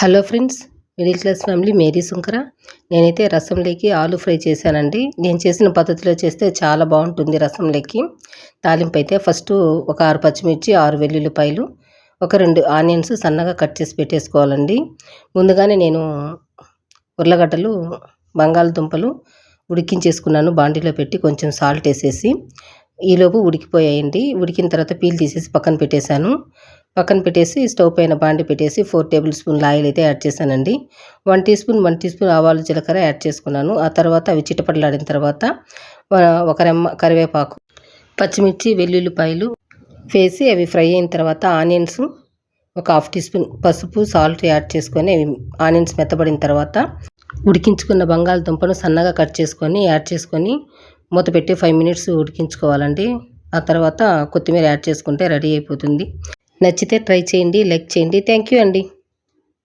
Hello friends middle class family Mary Sunkara. నేనైతే రసంలోకి ఆలు ఫ్రై చేశానండి. నేను చేసిన పద్ధతిలో చేస్తే చాలా బాగుంటుంది రసంలోకి తాలింపు అయితే ఫస్ట్ ఒక ఆరు పచ్చిమిర్చి ఆరు వెల్లుల్లిపాయలు ఒక రెండు ఆనియన్స్ సన్నగా కట్ చేసి పెట్టేసుకోవాలండి. ముందుగానే నేను ఉర్లగడ్డలు బంగాళదుంపలు ఉడికించేసుకున్నాను. బాండీలో పెట్టి కొంచెం సాల్ట్ వేసేసి ఈలోపు ఉడికిపోయాయండి. ఉడికిన తర్వాత పీల్ తీసేసి పక్కన పెట్టేశాను. పక్కన పెట్టేసి స్టవ్ పైన బాండి పెట్టేసి ఫోర్ టేబుల్ స్పూన్ల ఆయిల్ అయితే యాడ్ చేశానండి. One teaspoon one teaspoon ఆవాలు జీలకర్ర యాడ్ చేసుకున్నాను. ఆ తర్వాత అవి చిటపడలాడిన తర్వాత ఒక రెమ్మ కరివేపాకు పచ్చిమిర్చి వెల్లుల్లిపాయలు వేసి అవి ఫ్రై అయిన తర్వాత ఆనియన్స్ ఒక హాఫ్ టీ స్పూన్ పసుపు సాల్ట్ యాడ్ చేసుకొని అవి ఆనియన్స్ మెత్తబడిన తర్వాత ఉడికించుకున్న బంగాళదుంపను సన్నగా కట్ చేసుకొని యాడ్ చేసుకొని మూత పెట్టి ఫైవ్ మినిట్స్ ఉడికించుకోవాలండి. ఆ తర్వాత కొత్తిమీర యాడ్ చేసుకుంటే రెడీ అయిపోతుంది. నచ్చితే ట్రై చేయండి లైక్ చేయండి. థ్యాంక్ యూ అండి.